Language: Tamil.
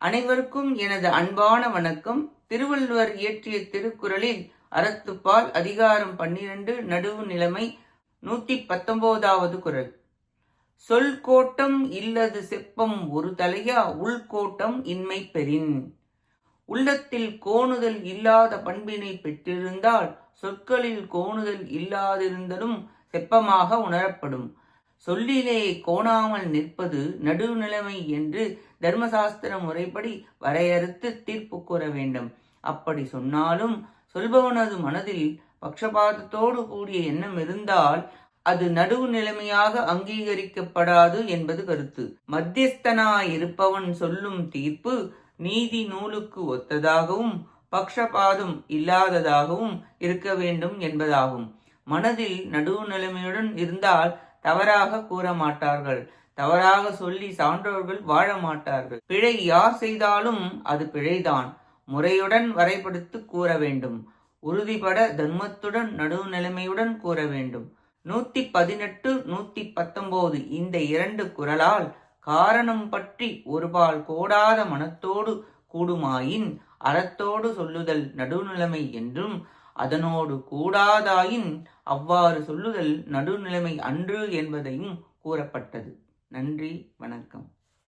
அனைவருக்கும் எனது அன்பான வணக்கம். திருவள்ளுவர் இயற்றிய திருக்குறளில் அறத்துப்பால் அதிகாரம் பன்னிரண்டு நடுவு நிலைமை நூத்தி பத்தொன்பதாவது குரல். சொல் கோட்டம் இல்லது செப்பம் ஒரு தலையா உள்கோட்டம் இன்மை பெறின். உள்ளத்தில் கோணுதல் இல்லாத பண்பினை பெற்றிருந்தால் சொற்களில் கோணுதல் இல்லாதிருந்தலும் செப்பமாக உணரப்படும். சொல்லிலே கோணாமல் நிற்பது நடுநிலைமை என்று தர்மசாஸ்திர முறைப்படி வரையறுத்து தீர்ப்பு கூற வேண்டும். அப்படி சொன்னாலும் சொல்பவனது மனதில் பக்ஷபாதத்தோடு கூடிய எண்ணம் இருந்தால் அது நடுவு நிலைமையாக அங்கீகரிக்கப்படாது என்பது கருத்து. மத்தியஸ்தனாயிருப்பவன் சொல்லும் தீர்ப்பு நீதி நூலுக்கு ஒத்ததாகவும் பக்ஷபாதம் இல்லாததாகவும் இருக்க வேண்டும் என்பதாகும். மனதில் நடுவு நிலைமையுடன் இருந்தால் தவறாக கூற மாட்டார்கள் தவறாக சொல்லி சான்றோர்கள் வாழ மாட்டார்கள் பிழை யார் செய்தாலும் அது பிழைதான். முறையுடன் வரைபடுத்து கூற வேண்டும். உறுதிபட தர்மத்துடன் நடுவுநிலைமையுடன் கூற வேண்டும். நூத்தி பதினெட்டு நூத்தி பத்தொன்பது இந்த இரண்டு குரலால் காரணம் பற்றி ஒருபால் கோடாத மனத்தோடு கூடுமாயின் அறத்தோடு சொல்லுதல் நடுநிலைமை என்றும் அதனோடு கூடாதாயின் அவ்வாறு சொல்லுதல் நடுநிலைமை அன்று என்பதையும் கூறப்பட்டது. நன்றி வணக்கம்.